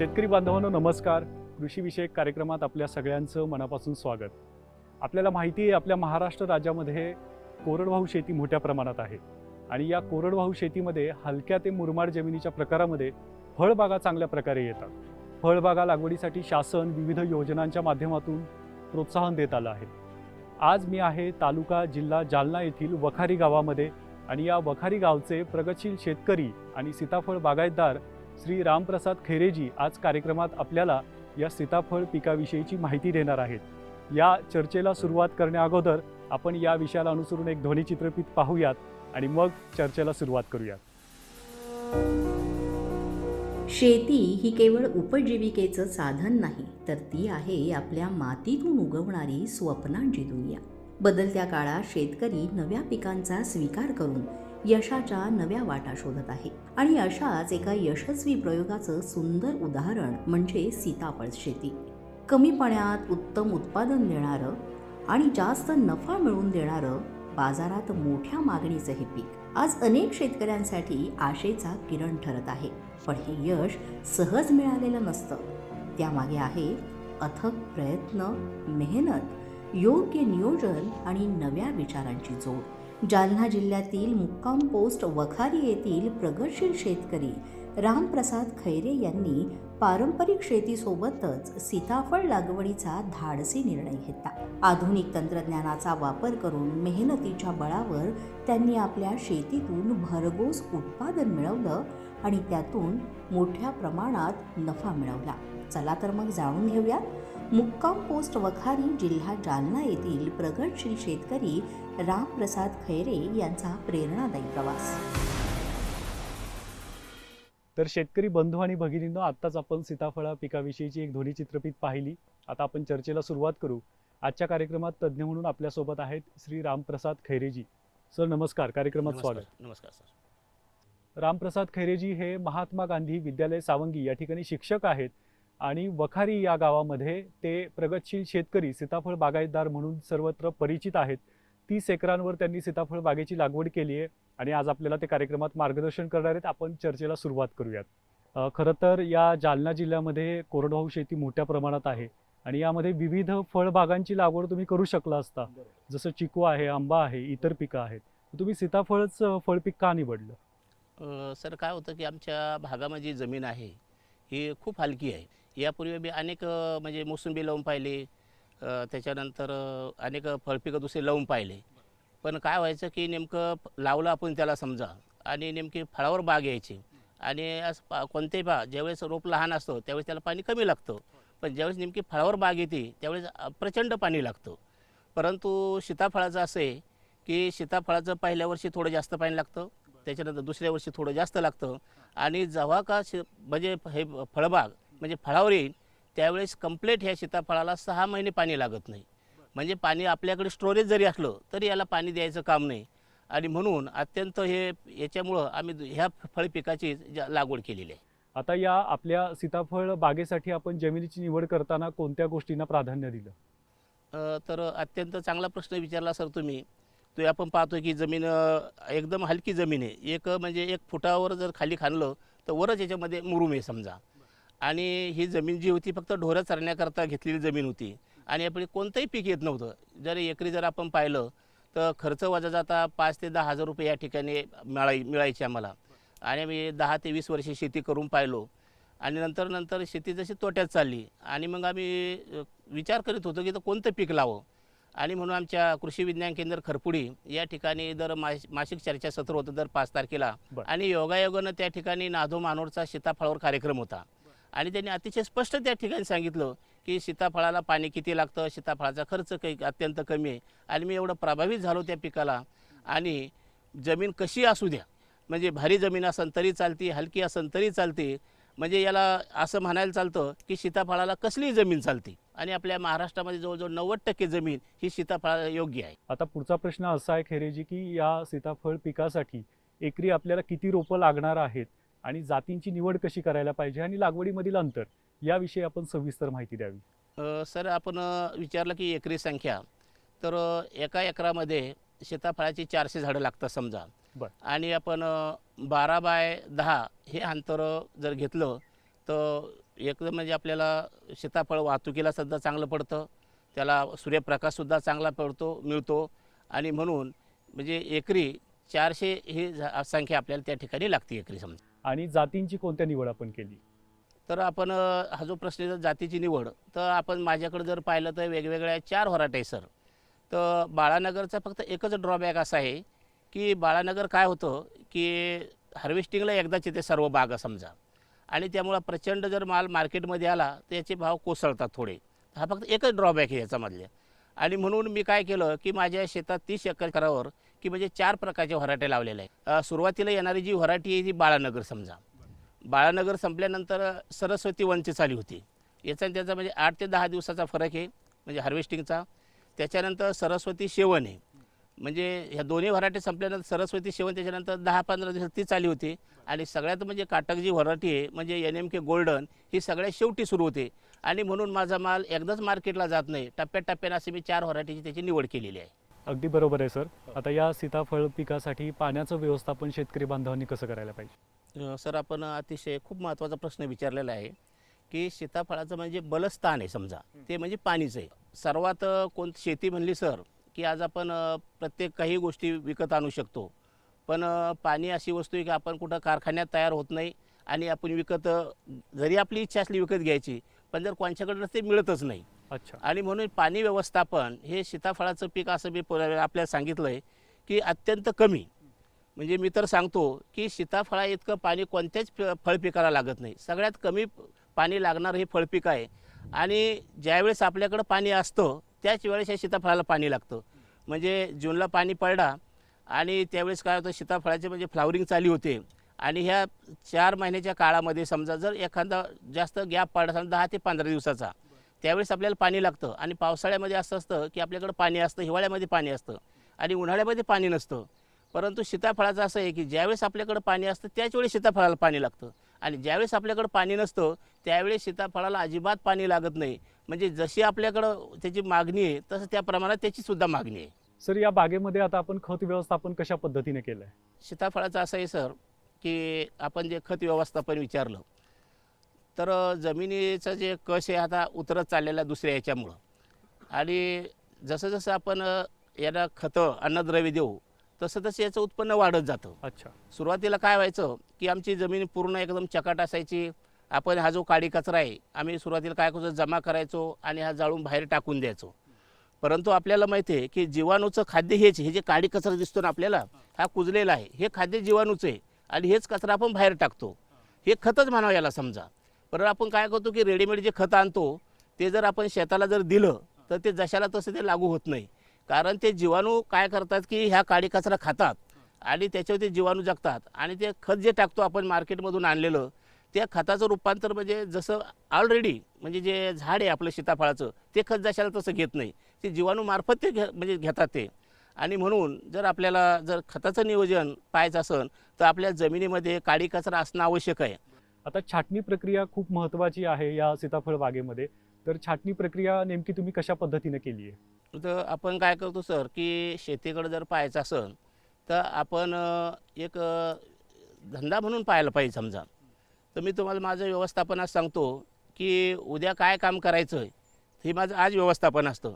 शेतकरी बांधवांनो नमस्कार. कृषीविषयक कार्यक्रमात आपल्या सगळ्यांचं मनापासून स्वागत. आपल्याला माहिती आहे आपल्या महाराष्ट्र राज्यामध्ये कोरडवाहू शेती मोठ्या प्रमाणात आहे. आणि या कोरडवाहू शेतीमध्ये हलक्या ते मुरमाड जमिनीच्या प्रकारामध्ये फळबागा चांगल्या प्रकारे येतात. फळबागा लागवडीसाठी शासन विविध योजनांच्या माध्यमातून प्रोत्साहन देत आलं आहे. आज मी आहे तालुका जिल्हा जालना येथील वखारी गावामध्ये आणि या वखारी गावचे प्रगतशील शेतकरी आणि सीताफळ बागायतदार श्री रामप्रसाद खैरेजी आज कार्यक्रमात आपल्याला या सीताफळ पिकाविषयीची माहिती देणार आहेत. या चर्चेला सुरुवात करण्याअगोदर आपण या विषयाला अनुसरून एक ध्वनिचित्रफित पाहूयात आणि मग चर्चेला सुरुवात करूयात. शेती ही केवळ उपजीविकेचं साधन नाही तर ती आहे आपल्या मातीतून उगवणारी स्वप्नांची दुनिया. बदलत्या काळात शेतकरी नव्या पिकांचा स्वीकार करून यशाच्या नव्या वाटा शोधत आहे. आणि अशाच एका यशस्वी प्रयोगाचं सुंदर उदाहरण म्हणजे सीताफळ शेती. कमी पाण्यात उत्तम उत्पादन देणारं आणि जास्त नफा मिळवून देणारं बाजारात मोठ्या मागणीचं हे पीक. आज अनेक शेतकऱ्यांसाठी आशेचा किरण ठरत आहे. पण हे यश सहज मिळालेलं नसतं. त्यामागे आहे अथक प्रयत्न मेहनत योग्य नियोजन आणि नव्या विचारांची जोड. जालना जिल्ह्यातील मुक्काम पोस्ट वखारी येथील प्रगतशील शेतकरी रामप्रसाद खैरे यांनी पारंपरिक शेतीसोबतच सीताफळ लागवडीचा धाडसी निर्णय घेतला. आधुनिक तंत्रज्ञानाचा वापर करून मेहनतीच्या बळावर त्यांनी आपल्या शेतीतून भरघोस उत्पादन मिळवलं आणि त्यातून मोठ्या प्रमाणात नफा मिळवला. चला तर मग जाणून घेऊयात मुक्काम पोस्ट वखारी जिल्हा जालना येथील प्रगतशील शेतकरी रामप्रसाद खैरे यांचा प्रेरणादायी प्रवास. तर शेतकरी बंधू आणि भगिनींनो आत्ताच आपण सीताफळा पिकाविषयीची एक ध्वनिचित्रफित पाहिली. आता आपण चर्चेला सुरुवात करू. आजच्या कार्यक्रमात तज्ज्ञ म्हणून आपल्यासोबत आहेत श्री रामप्रसाद खैरेजी. सर नमस्कार. कार्यक्रमात स्वागत. नमस्कार नमस्कार सर. रामप्रसाद खैरेजी हे महात्मा गांधी विद्यालय सावंगी या ठिकाणी शिक्षक आहेत. आणि वखारी या गावामध्ये ते प्रगतशील शेतकरी सीताफळ बागायतदार म्हणून सर्वत्र परिचित आहेत. तीस एकरांवर त्यांनी सीताफळ बागेची लागवड केली आहे आणि आज आपल्याला ते कार्यक्रमात मार्गदर्शन करणार आहेत. आपण चर्चेला सुरुवात करूयात. खरं तर या जालना जिल्ह्यामध्ये कोरडवाहू शेती मोठ्या प्रमाणात आहे आणि यामध्ये विविध फळबागांची लागवड तुम्ही करू शकला असता. जसं चिकू आहे आंबा आहे इतर पिकं आहेत. तुम्ही सीताफळच फळपीक का निवडलं? सर काय होतं की आमच्या भागामध्ये जमीन आहे ही खूप हलकी आहे. यापूर्वी मी अनेक म्हणजे मोसंबी लावून पाहिले त्याच्यानंतर अनेक फळपिकं दुसरे लावून पाहिले. पण काय व्हायचं की नेमकं लावलं आपण त्याला समजा आणि नेमकी फळावर बाग यायची. आणि असं पा कोणतेही पा ज्यावेळेस रोप लहान असतो त्यावेळेस त्याला पाणी कमी लागतं. पण ज्यावेळेस नेमकी फळावर बाग येते त्यावेळेस प्रचंड पाणी लागतं. परंतु सीताफळाचं असं आहे की सीताफळाचं पहिल्या वर्षी थोडं जास्त पाणी लागतं त्याच्यानंतर दुसऱ्या वर्षी थोडं जास्त लागतं. आणि जेव्हा का म्हणजे हे फळबाग म्हणजे फळावर येईल त्यावेळेस कंप्लीट ह्या सीताफळाला सहा महिने पाणी लागत नाही. म्हणजे पाणी आपल्याकडे स्टोरेज जरी असलं तरी याला पाणी द्यायचं काम नाही. आणि म्हणून अत्यंत हे याच्यामुळं आम्ही ह्या फळ पिकाची लागवड केलेली आहे. आता या आपल्या सीताफळ बागेसाठी आपण जमिनीची निवड करताना कोणत्या गोष्टींना प्राधान्य दिलं? तर अत्यंत चांगला प्रश्न विचारला सर तुम्ही. तो आपण पाहतो की जमीन एकदम हलकी जमीन आहे. एक म्हणजे एक फुटावर जर खाली खाणलं तर वरच याच्यामध्ये मुरुम आहे समजा. आणि ही जमीन जी होती फक्त ढोरं चरण्याकरता घेतलेली जमीन होती. आणि यापुढे कोणतंही पीक येत नव्हतं. जर एकरी जर आपण पाहिलं तर खर्च वजा जाता पाच ते दहा हजार रुपये या ठिकाणी मिळाई मिळायचे आम्हाला. आणि मी दहा ते वीस वर्षे शेती करून पाहिलो. आणि नंतर नंतर शेती जशी तोट्यात चालली. आणि मग आम्ही विचार करीत होतो की तर कोणतं पीक लावं? आणि म्हणून आमच्या कृषी विज्ञान केंद्र खरपुडी या ठिकाणी दर मास मासिक चर्चा सत्र होतं दर पाच तारखेला. आणि योगायोगानं त्या ठिकाणी नाधो मानोरचा सीताफळावर कार्यक्रम होता. आणि त्यांनी अतिशय स्पष्ट त्या ठिकाणी सांगितलं की सीताफळाला पाणी किती लागतं? सीताफळाचा खर्च काही अत्यंत कमी आहे. आणि मी एवढं प्रभावित झालो त्या पिकाला. आणि जमीन कशी असू द्या? म्हणजे भारी जमीन असेल तरी चालते हलकी असेल तरी चालते. म्हणजे याला असं म्हणायला चालतं की सीताफळाला कसली जमीन चालते. आणि आपल्या महाराष्ट्रामध्ये जवळजवळ नव्वद टक्के जमीन ही सीताफळाला योग्य आहे. आता पुढचा प्रश्न असा आहे खेरेजी की या सीताफळ पिकासाठी एकरी आपल्याला किती रोपं लागणार आहेत? आणि जातींची निवड कशी करायला पाहिजे आणि लागवडीमधील अंतर याविषयी आपण सविस्तर माहिती द्यावी. सर आपण विचारलं की एकरी संख्या. तर एका एकरामध्ये सीताफळाची चारशे झाडं लागतात समजा. बरं. आणि आपण बारा बाय दहा हे अंतर जर घेतलं तर एकदम म्हणजे आपल्याला सीताफळ वाहतुकीला सुद्धा चांगलं पडतं. त्याला सूर्यप्रकाशसुद्धा चांगला पडतो मिळतो. आणि म्हणून म्हणजे एकरी चारशे ही झा- संख्या आपल्याला त्या ठिकाणी लागते एकरी समजा. आणि जातींची कोणत्या निवड आपण केली? तर आपण हा जो प्रश्न आहे जातीची निवड तर आपण माझ्याकडे जर पाहिलं तर वेगवेगळ्या चार व्हरायटी आहे सर. तर बाळानगरचा फक्त एकच ड्रॉबॅक असा आहे की बाळानगर काय होतं की हार्वेस्टिंगला एकदाच येते सर्व बागा समजा. आणि त्यामुळं प्रचंड जर माल मार्केटमध्ये आला तर याचे भाव कोसळतात थोडे. हा फक्त एकच ड्रॉबॅक आहे याच्यामधले. आणि म्हणून मी काय केलं की माझ्या शेतात तीस एकर करावर की म्हणजे चार प्रकारच्या व्हरायट्या लावलेल्या आहेत. सुरुवातीला येणारी जी व्हरायटी आहे ती बाळानगर समजा. बाळानगर संपल्यानंतर सरस्वती वनची चाली होती. याचा आणि त्याचा म्हणजे आठ ते दहा दिवसाचा फरक आहे म्हणजे हार्वेस्टिंगचा त्याच्यानंतर सरस्वती शेवण आहे. म्हणजे ह्या दोन्ही व्हरायटी संपल्यानंतर सरस्वती शेवण त्याच्यानंतर दहा पंधरा दिवसात ती चाली होती. आणि सगळ्यात म्हणजे काटक जी व्हरायटी आहे म्हणजे एन एम के गोल्डन ही सगळ्यात शेवटी सुरू होते. आणि म्हणून माझा माल एकदाच मार्केटला जात नाही. टप्प्याटप्प्याने असे मी चार व्हरायटीची त्याची निवड केलेली आहे. अगदी बरोबर आहे सर. आता या सीताफळ पिकासाठी पाण्याचं व्यवस्थापन शेतकरी बांधवांनी कसं करायला पाहिजे? सर आपण अतिशय खूप महत्त्वाचा प्रश्न विचारलेला आहे की सीताफळाचं म्हणजे बलस्थान आहे समजा. ते म्हणजे पाणीच आहे. सर्वात कोण शेती म्हणली सर की आज आपण प्रत्येक काही गोष्टी विकत आणू शकतो. पण पाणी अशी वस्तू आहे की आपण कुठं कारखान्यात तयार होत नाही आणि आपण विकत जरी आपली इच्छा असली विकत घ्यायची पण जर कोणच्याकडे ते मिळतच नाही अच्छा. आणि म्हणून पाणी व्यवस्थापन हे सीताफळाचं पीक असं मी आपल्याला सांगितलं आहे की अत्यंत कमी. म्हणजे मी तर सांगतो की सीताफळा इतकं पाणी कोणत्याच फळपिकाला लागत नाही. सगळ्यात कमी पाणी लागणारं हे फळपीक आहे. आणि ज्यावेळेस आपल्याकडं पाणी असतं त्याच वेळेस या सीताफळाला पाणी लागतं. म्हणजे जूनला पाणी पडला आणि त्यावेळेस काय होतं सीताफळाचे म्हणजे फ्लावरिंग चालू होते. आणि ह्या चार महिन्याच्या काळामध्ये समजा जर एखादा जास्त गॅप पडला समजा दहा ते पंधरा दिवसाचा त्यावेळेस आपल्याला पाणी लागतं. आणि पावसाळ्यामध्ये असं असतं की आपल्याकडं पाणी असतं हिवाळ्यामध्ये पाणी असतं आणि उन्हाळ्यामध्ये पाणी नसतं. परंतु सीताफळाचं असं आहे की ज्यावेळेस आपल्याकडं पाणी असतं त्याच वेळी सीताफळाला पाणी लागतं. आणि ज्यावेळेस आपल्याकडं पाणी नसतं त्यावेळेस सीताफळाला अजिबात पाणी लागत नाही. म्हणजे जशी आपल्याकडं त्याची मागणी आहे तसं त्या प्रमाणात त्याची सुद्धा मागणी आहे. सर या बागेमध्ये आता आपण खत व्यवस्थापन कशा पद्धतीने केलं आहे सीताफळाचं असं आहे सर की आपण जे खत व्यवस्थापन विचारलं तर जमिनीचं जे कश आहे आता उतरत चाललेला दुसऱ्या याच्यामुळं आणि जसं जसं आपण याला खतं अन्नद्रव्य देऊ तसं तसं याचं उत्पन्न वाढत जातं. अच्छा. सुरुवातीला काय व्हायचं की आमची जमीन पूर्ण एकदम चकाट असायची. आपण हा जो काडी कचरा आहे आम्ही सुरुवातीला काय करायचो जमा करायचो आणि हा जाळून बाहेर टाकून द्यायचो. परंतु आपल्याला माहिती आहे की जीवाणूचं खाद्य हेच हे जे काडी कचरा दिसतो ना आपल्याला हा कुजलेला आहे. हे खाद्य जीवाणूचं आहे आणि हेच कचरा आपण बाहेर टाकतो. हे खतच म्हणावं याला समजा. परत आपण काय करतो की रेडीमेड जे खत आणतो ते जर आपण शेताला जर दिलं तर ते जशाला तसं ते लागू होत नाही. कारण ते जीवाणू काय करतात की ह्या काडी कचरा खातात आणि त्याच्यावर ते जीवाणू जगतात. आणि ते खत जे टाकतो आपण मार्केटमधून आणलेलं त्या खताचं रूपांतर म्हणजे जसं ऑलरेडी म्हणजे जे झाड आहे आपलं सीताफळाचं ते खत जशाला तसं घेत नाही. ते जीवाणूमार्फत ते घे म्हणजे घेतात ते. आणि म्हणून जर आपल्याला जर खताचं नियोजन पाहायचं असेल तर आपल्या जमिनीमध्ये काडी कचरा असणं आवश्यक आहे. आता छाटणी प्रक्रिया खूप महत्त्वाची आहे या सीताफळ बागेमध्ये. तर छाटणी प्रक्रिया नेमकी तुम्ही कशा पद्धतीने केली आहे? तर आपण काय करतो सर की शेतीकडे जर पाहायचं असेल तर आपण एक धंदा म्हणून पाहायला पाहिजे समजा. तर मी तुम्हाला माझं व्यवस्थापनात सांगतो की उद्या काय काम करायचं आहे हे माझं आज व्यवस्थापन असतं.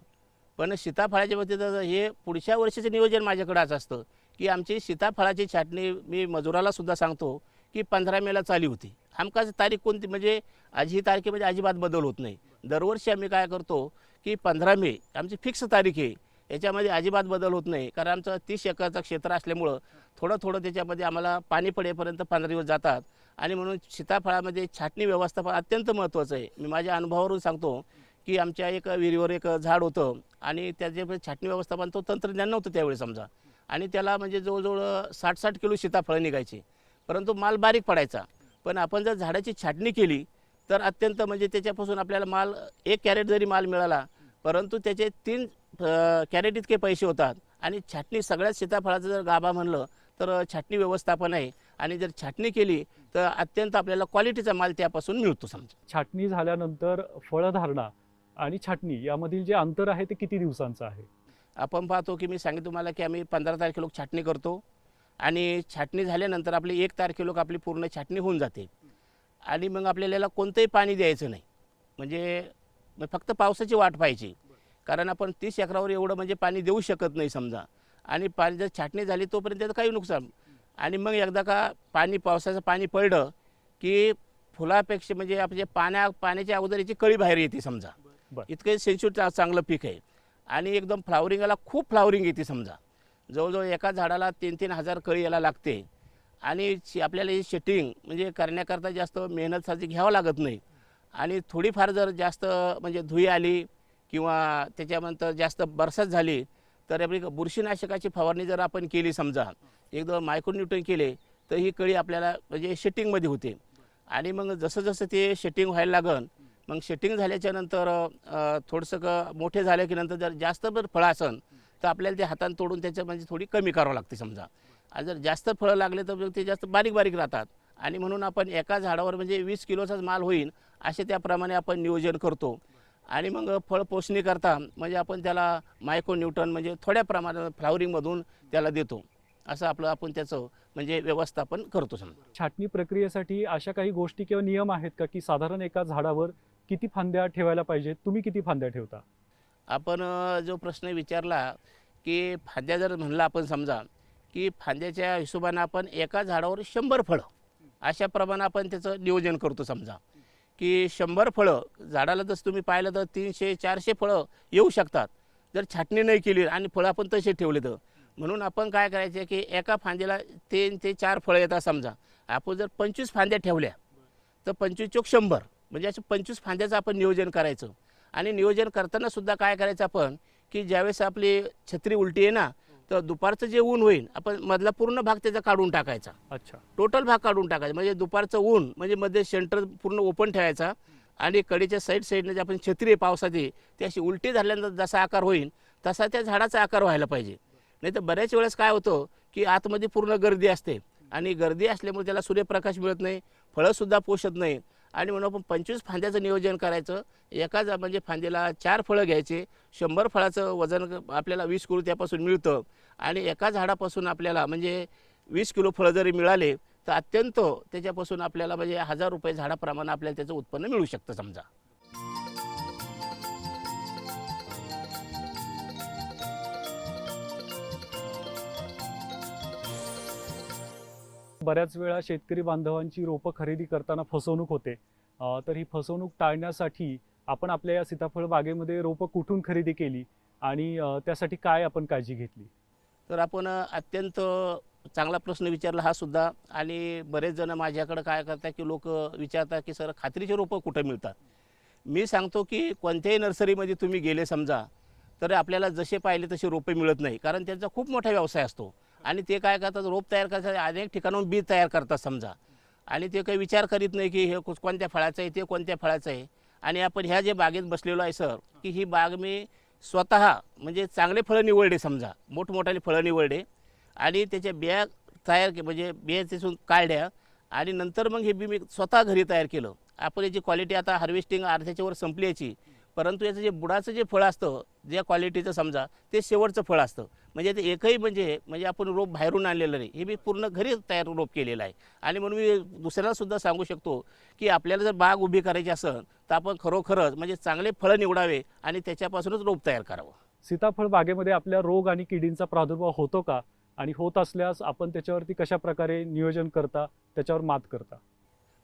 पण सीताफळाच्या बाबतीत हे पुढच्या वर्षीचं नियोजन माझ्याकडे असतं की आमची सीताफळाची छाटणी मी मजुराला सुद्धा सांगतो की पंधरा मेला चालू होती. हमखास तारीख कोणती? म्हणजे आज ही तारखेमध्ये अजिबात बदल होत नाही. दरवर्षी आम्ही काय करतो की पंधरा मे आमची फिक्स तारीख आहे. याच्यामध्ये अजिबात बदल होत नाही. कारण आमचं तीस एकरचं क्षेत्र असल्यामुळं थोडं थोडं त्याच्यामध्ये आम्हाला पाणी पडेपर्यंत पंधरा दिवस जातात. आणि म्हणून सीताफळामध्ये छाटणी व्यवस्थापन अत्यंत महत्त्वाचं आहे. मी माझ्या अनुभवावरून सांगतो की आमच्या एक विहिरीवर एक झाड होतं आणि त्याचे छाटणी व्यवस्थापन तो तंत्रज्ञान नव्हतं त्यावेळी समजा. आणि त्याला म्हणजे जवळजवळ साठ साठ किलो सीताफळं निघायची. परंतु माल बारीक पडायचा. पण आपण जर झाडाची छाटणी केली तर अत्यंत म्हणजे त्याच्यापासून आपल्याला माल एक कॅरेट जरी माल मिळाला परंतु त्याचे तीन कॅरेट इतके पैसे होतात. आणि छाटणी सगळ्यात सीताफळाचं जर गाभा म्हणलं तर छाटणी व्यवस्थापन आहे. आणि जर छाटणी केली तर अत्यंत आपल्याला क्वालिटीचा माल त्यापासून मिळतो समजा. छाटणी झाल्यानंतर फळधारणा आणि छाटणी यामधील जे अंतर आहे ते किती दिवसांचं आहे? आपण पाहतो की मी सांगितलं तुम्हाला की आम्ही पंधरा तारखेला छाटणी करतो. आणि छाटणी झाल्यानंतर आपली एक तारखेला आपली पूर्ण छाटणी होऊन जाते. आणि मग आपल्याला याला कोणतंही पाणी द्यायचं नाही. म्हणजे मग फक्त पावसाची वाट पाहिजे कारण आपण तीस एकरावर एवढं म्हणजे पाणी देऊ शकत नाही समजा. आणि पाणी जर छाटणी झाली तोपर्यंत त्याचं काही नुकसान. आणि मग एकदा का पाणी पावसाचं पाणी पडलं की फुलापेक्षा म्हणजे आपल्या पाण्या पाण्याच्या अगोदर याची कळी बाहेर येते समजा. इतकं सेन्सिटिव्ह चांगलं पीक आहे. आणि एकदम फ्लावरिंगला खूप फ्लावरिंग येते समजा. जवळजवळ एका झाडाला तीन तीन हजार कळी याला लागते. आणि शे- आपल्याला ही शेटिंग म्हणजे करण्याकरता जास्त मेहनत साधी घ्यावं लागत नाही. आणि थोडीफार जर जास्त म्हणजे धुई आली किंवा त्याच्यानंतर जास्त बरसात झाली तर आपली बुरशीनाशकाची फवारणी जर आपण केली समजा एकदम मायक्रोन्यूटन केले तर ही कळी आपल्याला म्हणजे शेटिंगमध्ये होते. आणि मग जसं जसं ते शेटिंग व्हायला लागन मग शेटिंग झाल्याच्यानंतर अ, थोडंसं क मोठे झाले की नंतर जर जास्त जर फळं असन तर आपल्याला ते हातानं तोडून त्याच्यामध्ये म्हणजे थोडी कमी करावं लागते समजा. आणि जर जास्त फळं लागले तर ते जास्त बारीक बारीक राहतात. आणि म्हणून आपण एका झाडावर म्हणजे वीस किलोचाच माल होईल असे त्याप्रमाणे आपण नियोजन करतो. आणि मग फळ पोषणी करता म्हणजे आपण त्याला मायक्रो न्यूटन म्हणजे थोड्या प्रमाणात फ्लावरिंगमधून त्याला देतो. असं आपलं आपण त्याचं म्हणजे व्यवस्थापन करतो समजा. छाटणी प्रक्रियेसाठी अशा काही गोष्टी किंवा नियम आहेत का की साधारण एका झाडावर किती फांद्या ठेवायला पाहिजेत? तुम्ही किती फांद्या ठेवता? आपण जो प्रश्न विचारला की फांद्या जर म्हणलं आपण समजा की फांद्याच्या हिशोबानं आपण एका झाडावर शंभर फळं अशा प्रमाणे आपण त्याचं नियोजन करतो समजा. की शंभर फळं झाडाला जसं तुम्ही पाहिलं तर तीनशे चारशे फळं येऊ शकतात. जर छाटणी नाही केली आणि फळं आपण तसे ठेवले तर म्हणून आपण काय करायचे की एका फांद्याला तीन ते चार फळं येतात समजा. आपण जर पंचवीस फांद्या ठेवल्या तर पंचवीस चोक शंभर. म्हणजे असं पंचवीस फांद्याचं आपण नियोजन करायचं. आणि नियोजन करताना सुद्धा काय करायचं आपण की ज्यावेळेस आपली छत्री उलटी आहे ना तर दुपारचं जे ऊन होईल आपण मधला पूर्ण भाग त्याचा काढून टाकायचा. अच्छा. टोटल भाग काढून टाकायचा. म्हणजे दुपारचं ऊन म्हणजे मध्ये सेंटर पूर्ण ओपन ठेवायचा आणि कडीच्या साईड साईडने जे आपण छत्री आहे पावसाची ती अशी उलटी झाल्यानंतर जसा आकार होईल तसा त्या झाडाचा आकार व्हायला पाहिजे. नाही तर बऱ्याच वेळेस काय होतं की आतमध्ये पूर्ण गर्दी असते आणि गर्दी असल्यामुळे त्याला सूर्यप्रकाश मिळत नाही फळंसुद्धा पोषत नाही. आणि म्हणून आपण पंचवीस फांद्याचं नियोजन करायचं. एका जा म्हणजे फांद्याला चार फळं घ्यायचे. शंभर फळाचं वजन आपल्याला वीस किलो त्यापासून मिळतं. आणि एका झाडापासून आपल्याला म्हणजे वीस किलो फळं जरी मिळाले तर अत्यंत त्याच्यापासून आपल्याला म्हणजे हजार रुपये झाडाप्रमाणे आपल्याला त्याचं उत्पन्न मिळू शकतं समजा. बऱ्याच वेळा शेतकरी बांधवांची रोपं खरेदी करताना फसवणूक होते. तर ही फसवणूक टाळण्यासाठी आपण आपल्या या सीताफळ बागेमध्ये रोपं कुठून खरेदी केली आणि त्यासाठी काय आपण काळजी घेतली? तर आपण अत्यंत चांगला प्रश्न विचारला हा सुद्धा आणि बरेच जण माझ्याकडे काय करतात की लोक विचारतात की सर खात्रीचे रोपं कुठं मिळतात? मी सांगतो की कोणत्याही नर्सरीमध्ये तुम्ही गेले समजा तर आपल्याला जसे पाहिले तसे रोपे मिळत नाही. कारण त्यांचा खूप मोठा व्यवसाय असतो. आणि ते काय करतात रोप तयार करतात अनेक ठिकाणाहून बी तयार करतात समजा. आणि ते काही विचार करीत नाही की हे कुस- कोणत्या फळाचं आहे ते कोणत्या फळाचं आहे. आणि आपण ह्या जे बागेत बसलेलो आहे सर की ही बाग मी स्वतः म्हणजे चांगले फळं निवडले समजा. मोठमोठाले फळं निवडले. आणि त्याच्या बिया तयार के म्हणजे बिया तिथून काढल्या. आणि नंतर मग हे बी मी स्वतः घरी तयार केलं. आपण याची क्वालिटी आता हार्वेस्टिंग अर्ध्याच्यावर संपल्याची परंतु याचं जे बुडाचं जे फळ असतं ज्या क्वालिटीचं समजा ते शेवटचं फळ असतं. म्हणजे ते एकही म्हणजे म्हणजे आपण रोप बाहेरून आणलेलं नाही. हे मी पूर्ण घरी तयार रोप केलेलं आहे. आणि म्हणून मी दुसऱ्याला सुद्धा सांगू शकतो की आपल्याला जर बाग उभी करायची असेल तर आपण खरोखरच म्हणजे चांगले फळं निवडावे आणि त्याच्यापासूनच रोप तयार करावं. सीताफळ बागेमध्ये आपल्या रोग आणि किडींचा प्रादुर्भाव होतो का? आणि होत असल्यास आपण त्याच्यावरती कशा प्रकारे नियोजन करता? त्याच्यावर मात करता.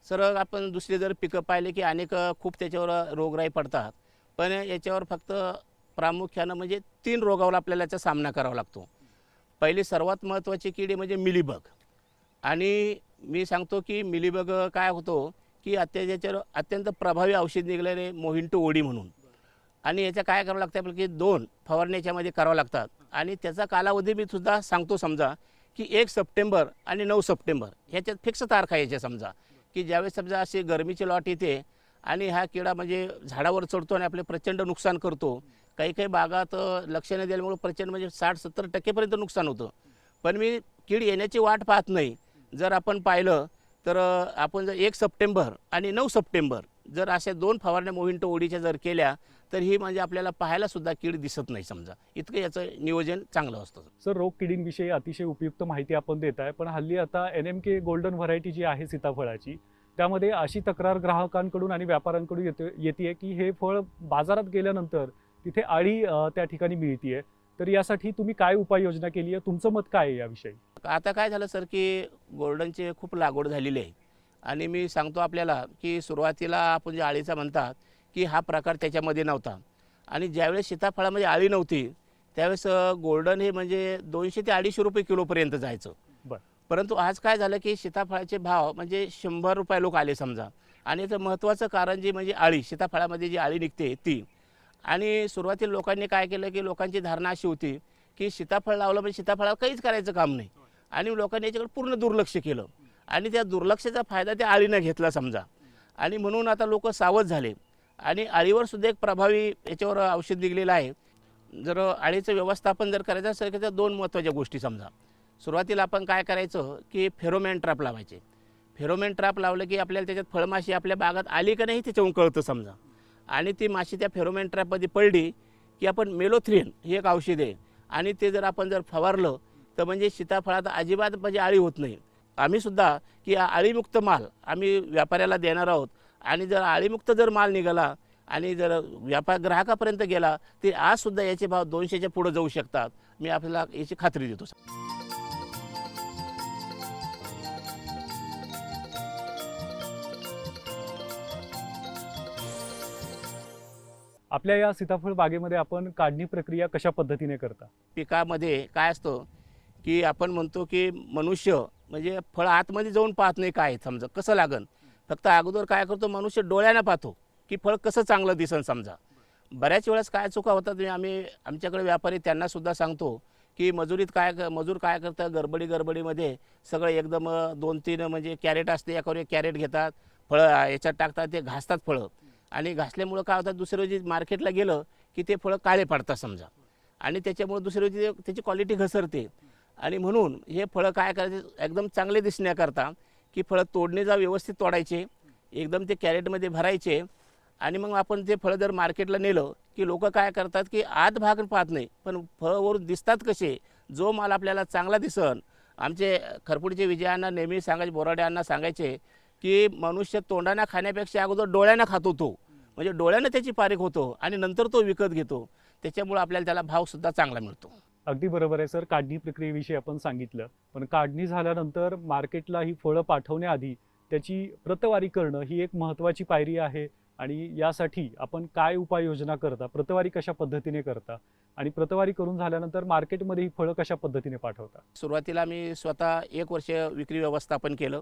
सर आपण दुसरे जर पिकं पाहिले की अनेक खूप त्याच्यावर रोगराई पडतात. पण याच्यावर फक्त प्रामुख्यानं म्हणजे तीन रोगावर आपल्याला याचा सामना करावा लागतो. पहिली सर्वात महत्त्वाची किडी म्हणजे मिलीबग. आणि मी सांगतो की मिलीबग काय होतो की अत्याच्यावर अत्यंत प्रभावी औषध निघालेले मोहिंटो ओडी म्हणून. आणि याच्या काय करावं लागतं आपल्याला की दोन फवारणी याच्यामध्ये करावं लागतात. आणि त्याचा कालावधी मी सुद्धा सांगतो समजा की एक सप्टेंबर आणि नऊ सप्टेंबर ह्याच्यात फिक्स तारखा याच्या समजा. की ज्यावेळेस समजा अशी गरमीची लॉट येते आणि हा किडा म्हणजे झाडावर चढतो आणि आपले प्रचंड नुकसान करतो. काही काही भागात लक्ष न दिल्यामुळे प्रचंड म्हणजे साठ सत्तर टक्केपर्यंत नुकसान होतं. पण मी कीड येण्याची वाट पाहत नाही. जर आपण पाहिलं तर आपण जर एक सप्टेंबर आणि नऊ सप्टेंबर जर अशा दोन फवारण्या मोहिंट ओढीच्या जर केल्या तर ही म्हणजे आपल्याला पाहायला सुद्धा कीड दिसत नाही समजा. इतकं याचं नियोजन चांगलं असतं. सर रोग किडींविषयी अतिशय उपयुक्त माहिती आपण देत आहे. पण हल्ली आता N M K golden variety जी आहे सीताफळाची त्यामध्ये अशी तक्रार ग्राहकांकडून आणि व्यापाऱ्यांकडून येते येते की हे फळ बाजारात गेल्यानंतर तिथे आळी त्या ठिकाणी मिळतीये. तर यासाठी तुम्ही काय उपाययोजना केली आहे? तुमचं मत काय आहे याविषयी? आता काय झालं सर की गोल्डनची खूप लागवड झालेली आहे. आणि मी सांगतो आपल्याला की सुरुवातीला आपण जे आळीचा म्हणतात की हा प्रकार त्याच्यामध्ये नव्हता. आणि ज्यावेळेस सीताफळामध्ये आळी नव्हती त्यावेळेस गोल्डन हे म्हणजे दोनशे ते अडीचशे रुपये किलोपर्यंत जायचं. बरं. परंतु आज काय झालं की सीताफळाचे भाव म्हणजे शंभर रुपये लोक आले समजा. आणि याचं महत्त्वाचं कारण जे म्हणजे आळी सीताफळामध्ये जी आळी निघते ती. आणि सुरुवातीला लोकांनी काय केलं की लोकांची धारणा अशी होती की सीताफळ लावलं म्हणजे सीताफळाला काहीच करायचं काम नाही. आणि लोकांनी याच्याकडे पूर्ण दुर्लक्ष केलं. आणि त्या दुर्लक्षाचा फायदा त्या आळीनं घेतला समजा. आणि म्हणून आता लोक सावध झाले. आणि आळीवर सुद्धा एक प्रभावी याच्यावर औषध निघलेलं आहे. जर आळीचं व्यवस्थापन जर करायचं असेल तर त्या दोन महत्त्वाच्या गोष्टी समजा. सुरुवातीला आपण काय करायचं की फेरोमॅन ट्रॅप लावायचे. फेरोमॅन ट्रॅप लावलं की आपल्याला त्याच्यात फळमाशी आपल्या बागात आली का नाही त्याच्याहून कळतं समजा. आणि ती माशी त्या फेरोमॅन ट्रॅपमध्ये पडली की आपण मेलोथ्रिन हे एक औषध आहे. आणि ते जर आपण जर फवारलं तर म्हणजे सीताफळात अजिबात म्हणजे आळी होत नाही. आम्हीसुद्धा की आळीमुक्त माल आम्ही व्यापाऱ्याला देणार आहोत. आणि जर आळीमुक्त जर माल निघाला आणि जर व्यापार ग्राहकापर्यंत गेला ते आजसुद्धा याचे भाव दोनशेच्या पुढं जाऊ शकतात. मी आपल्याला याची खात्री देतो आपल्या या सीताफळ बागेमध्ये आपण काढणी प्रक्रिया कशा पद्धतीने करता? पिकामध्ये काय असतं की आपण म्हणतो की मनुष्य म्हणजे फळ आतमध्ये जाऊन पाहत नाही काय समजा कसं लागन? फक्त अगोदर काय करतो मनुष्य डोळ्यानं पाहतो की फळ कसं चांगलं दिसन समजा. बऱ्याच वेळेस काय चुका होतात म्हणजे आम्ही आमच्याकडे व्यापारी त्यांनासुद्धा सांगतो की मजुरीत काय मजूर काय करतं गडबडी गडबडीमध्ये सगळं एकदम दोन तीन म्हणजे कॅरेट असते एकावर कॅरेट घेतात फळं याच्यात टाकतात ते घासतात फळं. आणि घासल्यामुळं काय होतं दुसऱ्या रोजी मार्केटला गेलं की ते फळं काळे पडतात समजा. आणि त्याच्यामुळं दुसऱ्या रोजी त्याची क्वालिटी घसरते. आणि म्हणून हे फळं काय करायचे एकदम चांगले दिसण्याकरता की फळं तोडणे जा व्यवस्थित तोडायचे एकदम ते कॅरेटमध्ये भरायचे. आणि मग आपण ते फळं जर मार्केटला नेलं की लोक काय करतात की आत भाग पाहत नाही पण फळं दिसतात कसे जो माल आपल्याला चांगला दिसन. आमचे खरपुडचे विजयांना नेहमी सांगायचे बोराड्यांना सांगायचे की मनुष्य तोंडानं खाण्यापेक्षा अगोदर डोळ्यानं खातो तो म्हणजे डोळ्यानं त्याची पारीख होतो आणि नंतर तो विकत घेतो. त्याच्यामुळं आपल्याला त्याला भावसुद्धा चांगला मिळतो. अगदी बरोबर आहे सर. काढणी प्रक्रियेविषयी आपण सांगितलं. पण काढणी झाल्यानंतर मार्केटला ही फळं पाठवण्याआधी त्याची प्रतवारी करणं ही एक महत्त्वाची पायरी आहे. आणि यासाठी आपण काय उपाययोजना करता? प्रतवारी कशा पद्धतीने करता? आणि प्रतवारी करून झाल्यानंतर मार्केटमध्ये ही फळं कशा पद्धतीने पाठवता? सुरुवातीला मी स्वतः एक वर्ष विक्री व्यवस्थापन केलं.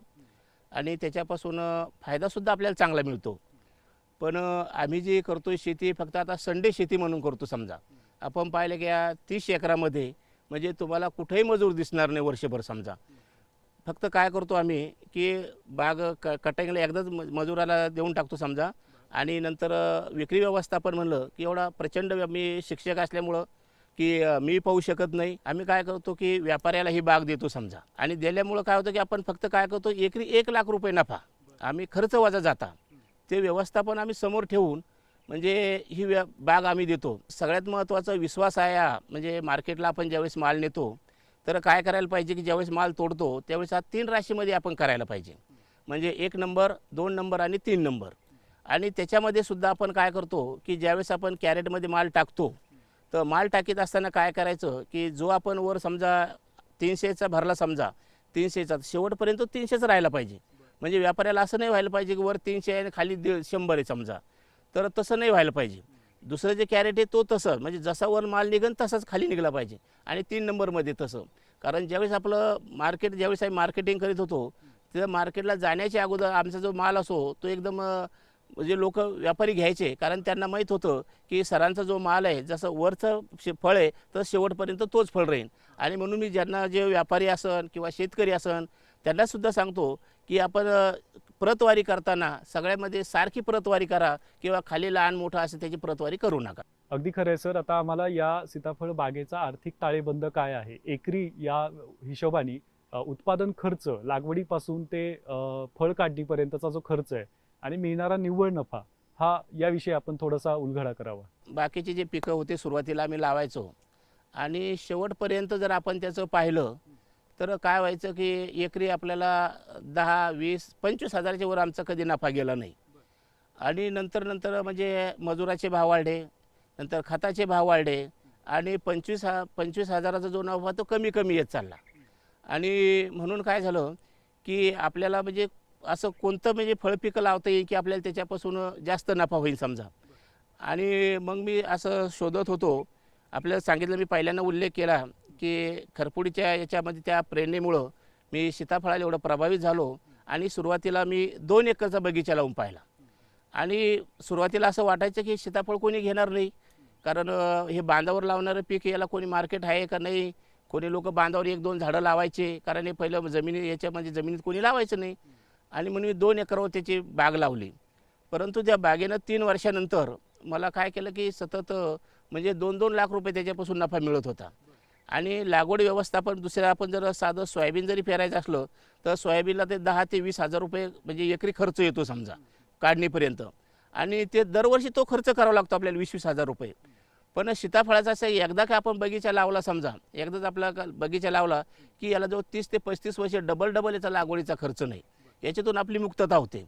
आणि त्याच्यापासून फायदासुद्धा आपल्याला चांगला मिळतो. पण आम्ही जी करतो शेती फक्त आता संडे शेती म्हणून करतो समजा. आपण पाहिलं की या तीस एकरामध्ये म्हणजे तुम्हाला कुठेही मजूर दिसणार नाही वर्षभर समजा. फक्त काय करतो आम्ही की बाग क कटिंगला एकदाच म- मजुराला देऊन टाकतो समजा. आणि नंतर विक्री व्यवस्थापन म्हणलं की एवढा प्रचंड मी शिक्षक असल्यामुळं की मी पाहू शकत नाही. आम्ही काय करतो की व्यापाऱ्याला ही बाग देतो समजा. आणि दिल्यामुळं काय होतं की आपण फक्त काय करतो एकरी एक लाख रुपये नफा. आम्ही खर्च वजा जाता. ते व्यवस्थापन आम्ही समोर ठेवून म्हणजे ही व्या बाग आम्ही देतो. सगळ्यात महत्त्वाचा विश्वास आहे हा. म्हणजे मार्केटला आपण ज्यावेळेस माल नेतो तर काय करायला पाहिजे की ज्यावेळेस माल तोडतो त्यावेळेस हा तीन राशीमध्ये आपण करायला पाहिजे. म्हणजे एक नंबर दोन नंबर आणि तीन नंबर. आणि त्याच्यामध्ये सुद्धा आपण काय करतो की ज्यावेळेस आपण कॅरेटमध्ये माल टाकतो तर माल टाकीत असताना काय करायचं की जो आपण वर समजा तीनशेचा भरला समजा तीनशेचा शेवटपर्यंत तीनशेच राहायला पाहिजे. म्हणजे व्यापाऱ्याला असं नाही व्हायला पाहिजे की वर तीनशे आहे खाली दीड शंभर आहे समजा. तर तसं नाही व्हायला पाहिजे. दुसरं जे कॅरेट आहे तो तसं. म्हणजे जसा वर माल निघन तसाच खाली निघला पाहिजे. आणि तीन नंबरमध्ये तसं. कारण ज्यावेळेस आपलं मार्केट ज्यावेळेस आम्ही मार्केटिंग करीत होतो तिथं मार्केटला जाण्याच्या अगोदर आमचा जो माल असो तो एकदम म्हणजे लोक व्यापारी घ्यायचे कारण त्यांना माहीत होतं की सरांचा जो माल आहे जसं वरचं शे फळ आहे तर शेवटपर्यंत तोच फळ राहील. आणि म्हणून मी ज्यांना जे व्यापारी असन किंवा शेतकरी असन त्यांनासुद्धा सांगतो की आपण प्रतवारी करताना सगळ्यामध्ये सारखी प्रतवारी करा किंवा खाली लहान मोठं असं त्याची प्रतवारी करू नका. अगदी खरं आहे सर. आता आम्हाला या सीताफळ बागेचा आर्थिक ताळेबंद काय आहे? एकरी या हिशोबाने उत्पादन खर्च लागवडीपासून ते फळ काढणीपर्यंतचा जो खर्च आहे आणि मिळणारा निव्वळ नफा हा याविषयी आपण थोडासा उलगडा करावा. बाकीचे जे पिकं होते सुरुवातीला आम्ही लावायचो. आणि शेवटपर्यंत जर आपण त्याचं पाहिलं तर काय व्हायचं की एकरी आपल्याला दहा वीस पंचवीस हजाराच्या वर आमचा कधी नफा गेला नाही. आणि नंतर नंतर म्हणजे मजुराचे भाव वाढले नंतर खताचे भाव वाढले आणि पंचवीस हा पंचवीस हजाराचा जो नफा तो कमी कमी येत चालला. आणि म्हणून काय झालं की आपल्याला म्हणजे असं कोणतं म्हणजे फळपिकं लावता येईल की आपल्याला त्याच्यापासून जास्त नफा होईल समजा? आणि मग मी असं शोधत होतो. आपल्याला सांगितलं मी पहिल्यांदा उल्लेख केला की खरपुडीच्या याच्यामध्ये त्या प्रेरणेमुळं मी सीताफळाला एवढं प्रभावित झालो आणि सुरुवातीला मी दोन एकरचा बगीचा लावून पाहिला. आणि सुरुवातीला असं वाटायचं की सीताफळ कोणी घेणार नाही? कारण हे बांधावर लावणारं पीक याला कोणी मार्केट आहे का नाही? कोणी लोक बांधावर एक दोन झाडं लावायचे कारण हे पहिलं जमिनी याच्यामध्ये जमिनीत कोणी लावायचं नाही. आणि म्हणून मी दोन एकरावर त्याची बाग लावली. परंतु त्या बागेनं तीन वर्षानंतर मला काय केलं की सतत म्हणजे दोन दोन लाख रुपये त्याच्यापासून नफा मिळत होता. आणि लागवड व्यवस्थापन दुसऱ्या आपण जर साधं सोयाबीन जरी पेरायचं असलं तर सोयाबीनला ते दहा ते वीस हजार रुपये म्हणजे एकरी खर्च येतो समजा काढणीपर्यंत. आणि ते दरवर्षी तो खर्च करावा लागतो आपल्याला वीस वीस हजार रुपये. पण सीताफळाचा असं आहे, एकदा का आपण बगीचा लावला समजा एकदाच आपला का- बगीचा लावला की याला जो तीस ते पस्तीस वर्ष डबल डबल याचा लागवडीचा खर्च नाही. याच्यातून आपली मुक्तता होते.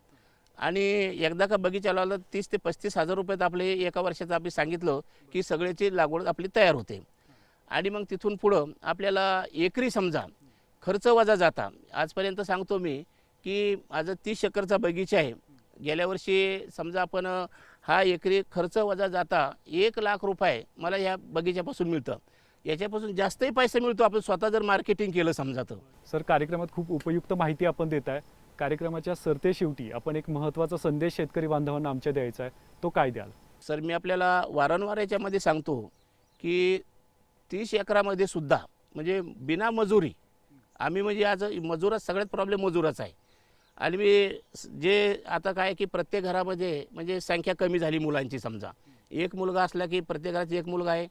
आणि एकदा का बगीचा लावला तर तीस ते पस्तीस हजार रुपयात आपले एका वर्षाचं आम्ही सांगितलं की सगळ्याची लागवड आपली तयार होते. आणि मग तिथून पुढं आपल्याला एकरी समजा खर्च वजा जाता. आजपर्यंत सांगतो मी की माझं तीस एकरचा बगीचा आहे. गेल्या वर्षी समजा आपण हा एकरी खर्च वजा जाता एक लाख रुपये मला या बगीच्यापासून मिळतं. याच्यापासून जास्तही पैसा मिळतो. आपण स्वतः जर मार्केटिंग केलं समजा तर. सर कार्यक्रमात खूप उपयुक्त माहिती आपण देत आहे कार्यक्रमाच्या सरते शेवटी आपण एक महत्त्वाचा संदेश शेतकरी बांधवांना आमच्या द्यायचा आहे. तो काय द्याल? सर मी आपल्याला वारंवार याच्यामध्ये सांगतो की तीस एकरामध्ये सुद्धा म्हणजे बिना मजुरी आम्ही म्हणजे आज मजुराच सगळ्यात प्रॉब्लेम मजुराच आहे. आणि मी जे आता काय की प्रत्येक घरामध्ये म्हणजे संख्या कमी झाली मुलांची समजा. एक मुलगा असला की प्रत्येक घरात एक मुलगा आहे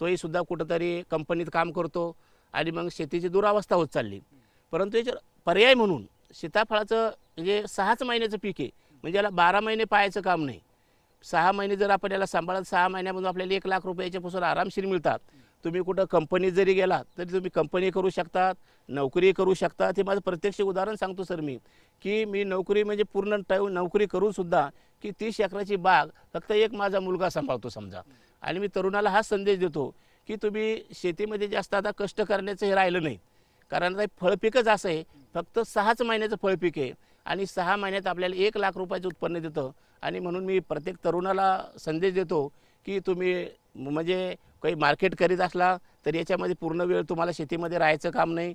तोही सुद्धा कुठंतरी कंपनीत काम करतो आणि मग शेतीची दुरावस्था होत चालली. परंतु याच्यावर पर्याय म्हणून सीताफळाचं म्हणजे सहाच महिन्याचं पीक आहे. म्हणजे याला बारा महिने पाहायचं काम नाही. सहा महिने जर आपण याला सांभाळत सहा महिन्यामधून आपल्याला एक लाख रुपयाच्यापासून आरामशीर मिळतात. तुम्ही कुठं कंपनीत जरी गेलात तरी तुम्ही कंपनी करू शकतात नोकरी करू शकता हे माझं प्रत्यक्ष उदाहरण सांगतो सर मी. की मी नोकरी म्हणजे पूर्ण टाईम नोकरी करूनसुद्धा की तीस एकराची बाग फक्त एक माझा मुलगा सांभाळतो समजा. आणि मी तरुणाला हा संदेश देतो की तुम्ही शेतीमध्ये जास्त आता कष्ट करण्याचं हे राहिलं नाही. कारण आता फळपीकच असं आहे. फक्त सहाच महिन्याचं फळपीक आहे. आणि सहा महिन्यात आपल्याला एक लाख रुपयाचं उत्पन्न देतं. आणि म्हणून मी प्रत्येक तरुणाला संदेश देतो की तुम्ही म्हणजे काही मार्केट करीत असला तर याच्यामध्ये पूर्ण वेळ तुम्हाला शेतीमध्ये राहायचं काम नाही.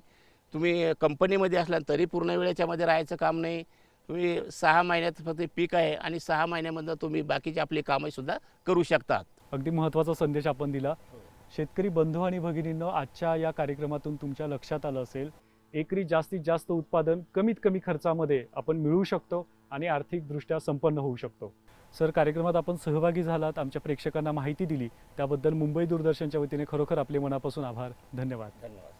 तुम्ही कंपनीमध्ये असला तरी पूर्ण वेळ याच्यामध्ये राहायचं काम नाही. तुम्ही सहा महिन्यात फक्त पीक आहे आणि सहा महिन्यामधनं तुम्ही बाकीची आपली कामंसुद्धा करू शकतात. अगदी महत्त्वाचा संदेश आपण दिला. शेतकरी बंधू आणि भगिनींनो आजच्या या कार्यक्रमातून तुमच्या लक्षात आलं असेल एकरी जास्तीत जास्त उत्पादन कमीत कमी खर्चामध्ये आपण मिळवू शकतो आणि आर्थिकदृष्ट्या संपन्न होऊ शकतो. सर कार्यक्रमात आपण सहभागी झालात आमच्या प्रेक्षकांना माहिती दिली. त्याबद्दल मुंबई दूरदर्शनच्या वतीने खरोखर आपले मनापासून आभार. धन्यवाद. धन्यवाद.